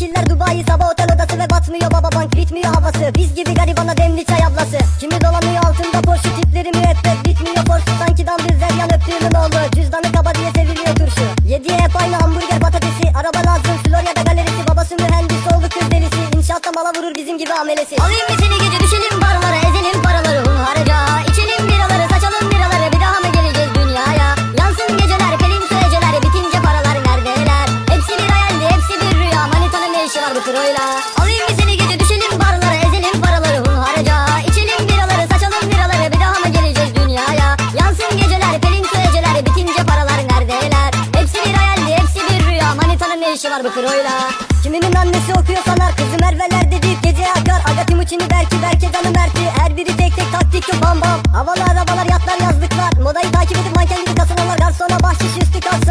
şekiller Dubai sabah otel odası ve batmıyor baba bank bitmiyor havası. Biz gibi garibana demli çay ablası. Kimi dolanıyor altında Porsche tipleri müebbet Bitmiyor Porsche. Sanki dandızlar yan öptüğümün oğlu. Cüzdanı kaba diye seviliyor turşu. Yediye hep aynı hamburger patatesi. Araba lazım Florya'da galerisi. Babası mühendis oğlu kız delisi. İnşaatta mala vurur bizim gibi amelesi. Alayım mı seni gece düşelim Bu kroyla Alayım mı seni gece düşelim barlara Ezelim paraları hunharca İçelim biraları saçalım biraları Bir daha mı geleceğiz dünyaya? Yansın geceler pelin süreceler Bitince paralar neredeler Hepsi bir hayaldi hepsi bir rüya. Manitanın ne işi var bu kroyla Kiminin annesi okuyor sanar Kızı Merve'ler dedik gece akar Aga Timuçin'i belki Berke canı Mert'i Her biri tek tek taktik yok bam bam. Havalı arabalar yatlar yazlıklar. Modayı takip edip manken gibi kasılanlar Garsona bahşiş üstü kalsınlar